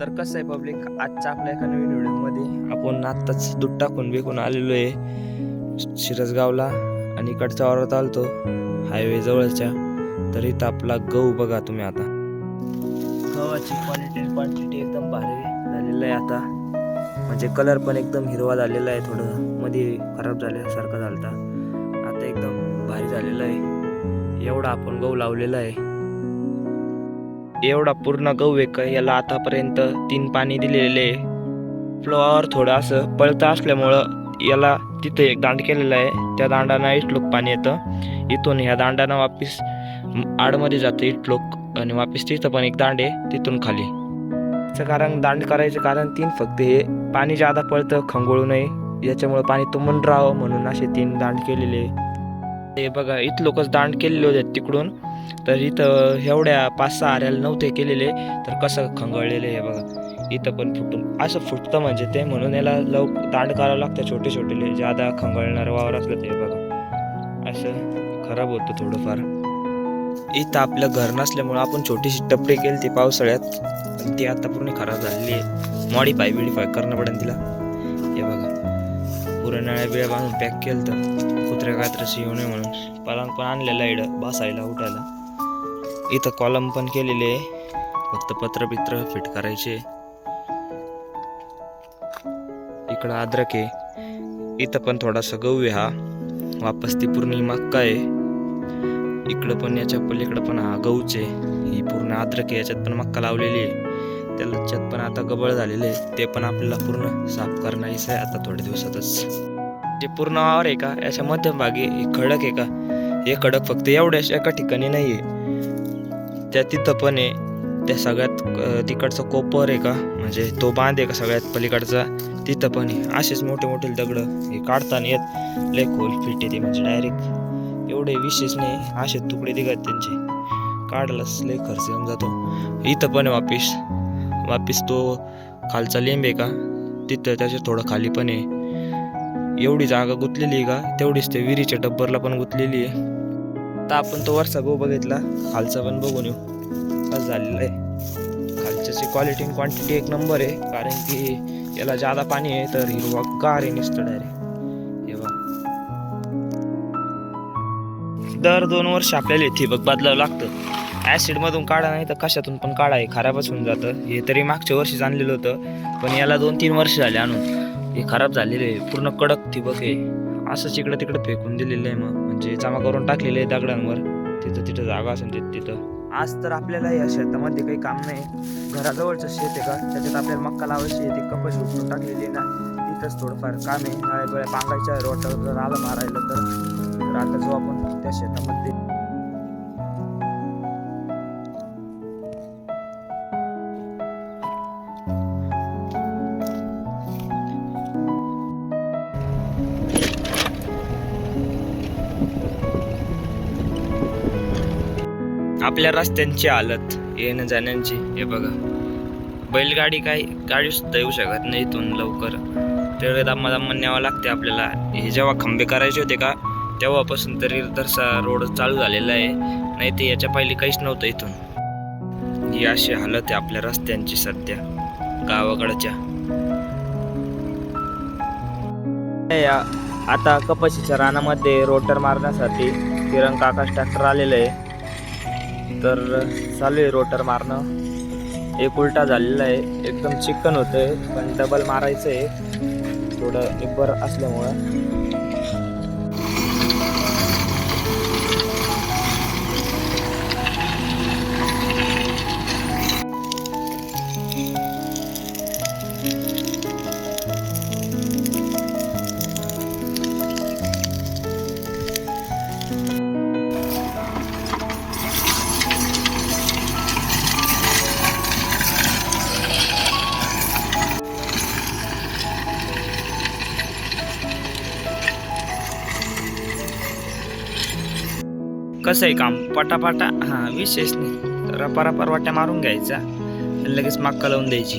तर कसं आहे पब्लिक आजच्या आपल्या एका नवीन व्हिडिओमध्ये आपण आत्ताच दूध टाकून विकून आलेलो आहे. शिरसगावला आणि इकडच्या वावरात आलतो हायवे जवळच्या. तर इथं आपला गहू बघा तुम्ही आता. गव्हाची क्वालिटी क्वांटिटी एकदम भारी झालेलं आहे आता. म्हणजे कलर पण एकदम हिरवा झालेला आहे थोडं. मध्ये खराब झाल्यासारखं झालता. आता एकदम भारी झालेलं आहे. एवढा आपण गहू लावलेला आहे. एवढा पूर्ण गहू एक याला आतापर्यंत तीन पाणी दिलेले फ्लोअर थोडं असं पळतं असल्यामुळं याला तिथे एक दांड केलेला आहे. त्या दांडाना इटलोक पाणी येतं. इथून ह्या दांडाना वापिस आडमध्ये जातं इटलोक आणि वापिस तिथं पण एक दांड आहे तिथून खाली. त्याचं कारण दांड करायचं कारण तीन फक्त हे. पाणी जादा पळतं खंगोळू नये. याच्यामुळं पाणी तुंबून राहावं म्हणून असे तीन दांड केलेले हे बघा इथं लोकच दांड केलेले होते तिकडून. तर इथं एवढ्या पाच सहा आऱ्याला नव्हते केलेले. तर कसं खंगळलेले हे बघा. इथं पण फुटून. असं फुटतं म्हणजे ते म्हणून याला लव दांड करावं लागतं छोटे छोटेले ज्यादा खंगळणारं वावर असलं ते बघा. असं खराब होतं थोडंफार. इथं आपलं घर नसल्यामुळं आपण छोटीशी टपरी केली ती पावसाळ्यात ती आता पूर्ण खराब झालेली आहे. मॉडीफाय बिडीफाय करणं पडेल तिला. हे बघा. पुरण नळ्या बिळ्या बांधून पॅक केलं तर कुत्र्या कात्रशी येऊ नये म्हणून. पलंग पण आणलेला इडं बसायला उठायला. इथं कॉलम पण केलेले आहे. फक्त पत्र बित्र फिट करायचे इकडं अद्रक आहे. इथं पण थोडासा गहू आहे हा. वापस ती पूर्ण मक्का आहे. इकडं पण याच्या पलीकडं पण हा गहूच आहे. ही पूर्ण अद्रक आहे याच्यात पण मक्का लावलेली आहे. त्याच्यात पण आता गबळ झालेले आहे. ते पण आपल्याला पूर्ण साफ करण्याचं आहे आता थोड्या दिवसातच. जे पूर्ण वावर आहे का? याच्या मध्यभागी हे खडक आहे का? हे खडक फक्त एवढ्याच एका ठिकाणी नाही आहे त्या तिथं पण आहे. त्या सगळ्यात तिकडचं तिकडचा कोपर आहे का? म्हणजे तो बांध आहे का सगळ्यात पलीकडचा? तिथं पण आहे. असेच मोठे मोठे दगड हे काढताना येत. लय खोल फिट येते म्हणजे डायरेक्ट एवढे विशेष नाही. असे तुकडे दिघत त्यांचे. काढलाच लय खर्च येऊन जातो. इथं पण आहे वापिस. वापिस तो खालचा लिंब आहे का? तिथं त्याच्या थोडं खाली पण आहे. एवढी जागा गुंतलेली आहे का? तेवढीच ते विहिरीच्या डब्बरला पण गुंतलेली आहे. आता आपण तो वरचा गो बघितला खालचा पण बघून येऊ. असं झालेला आहे. खालच्याची क्वालिटी आणि क्वांटिटी एक नंबर आहे. कारण की याला जादा पाणी आहे तर हिरवा गार आहे नुसतं डायरेक्ट हे बघ. दर दोन वर्ष आपल्याला हे ठिबक बदलावं लागतं. ॲसिडमधून काढा नाही तर कशातून पण काढा हे खराबच होऊन जातं. हे तरी मागच्या वर्षी आणलेलं होतं. पण याला दोन तीन वर्ष झाले आणून. हे खराब झालेले आहे. पूर्ण कडक ठिबक आहे. असंच इकडं तिकडं फेकून दिलेलं आहे मग. म्हणजे जमा करून टाकलेलं आहे दगडांवर. तिथं तिथं जागा असेल तिथं तिथं. आज तर आपल्याला या शेतामध्ये काही काम नाही. घराजवळचं शेत आहे का? त्याच्यात आपल्याला मक्का लावायची आहे. ती कपाशी उठून टाकलेली आहे ना. तिथंच थोडंफार काम आहे. नळ्या बिळ्या पांगायच्या रोटावर जर आलं मारायला तर. तर आता जो आपण त्या शेतामध्ये. आपल्या रस्त्यांची हालत येणं जाण्याची हे बघा. बैलगाडी काय गाडी सुद्धा येऊ शकत नाही इथून लवकर. तेवढे दम्मा दम्मा न्यावं लागते आपल्याला. हे जेव्हा खंबे करायचे होते का तेव्हापासून तरी दरसा रोड चालू झालेला आहे. नाही ते याच्या पहिले काहीच नव्हतं इथून. ही अशी हालत आहे आपल्या रस्त्यांची सध्या गावाकडच्या. या आता कपाशीच्या रानामध्ये रोटर मारण्यासाठी किरण काकाश ट्रॅक्टर आलेलं आहे. तर चालू आहे रोटर मारणं. एक उलटा झालेला आहे. एकदम चिकन होतं आहे पण डबल मारायचं आहे थोडं निब्बर असल्यामुळं. कसं आहे काम पटापटा हां विशेष नाही. रपारपार वाट्या मारून घ्यायचा आणि लगेच मक्का लावून द्यायची.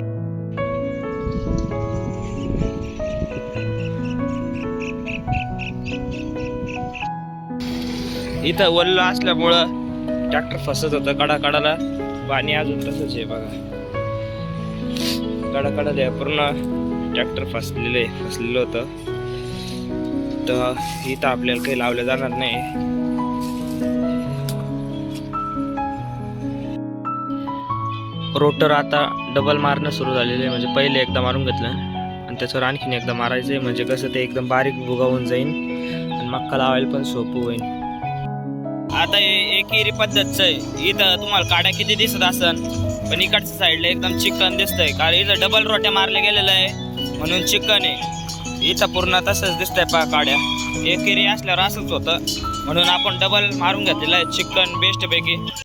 इथं वल्ल असल्यामुळं ट्रॅक्टर फसत होतं कडा कडाला पाणी अजून तसंच आहे बघा. कडाकडा पूर्ण ट्रॅक्टर फसलेले फसलेलं होतं. तर इथं आपल्याला काही लावलं जाणार नाही. रोटर आता डबल मारणं सुरू झालेलं आहे. म्हणजे पहिले एकदा मारून घेतलं आणि त्याच्यावर आणखीन एकदा मारायचं आहे. म्हणजे कसं ते एकदम बारीक भुगावून जाईल आणि मक्का लावायला पण सोपं होईल आता हे एकेरी पद्धतचं आहे. इथं तुम्हाला काड्या किती दिसत असन पण इकडच्या साईडला एकदम चिकन दिसतंय. कारण इथं डबल रोट्या मारल्या गेलेलं आहे. म्हणून चिकन आहे. इथं पूर्ण तसंच दिसतंय पा काड्या. एकेरी असल्यावर असंच होतं. म्हणून आपण डबल मारून घेतलेलं आहे. चिकन बेस्टपैकी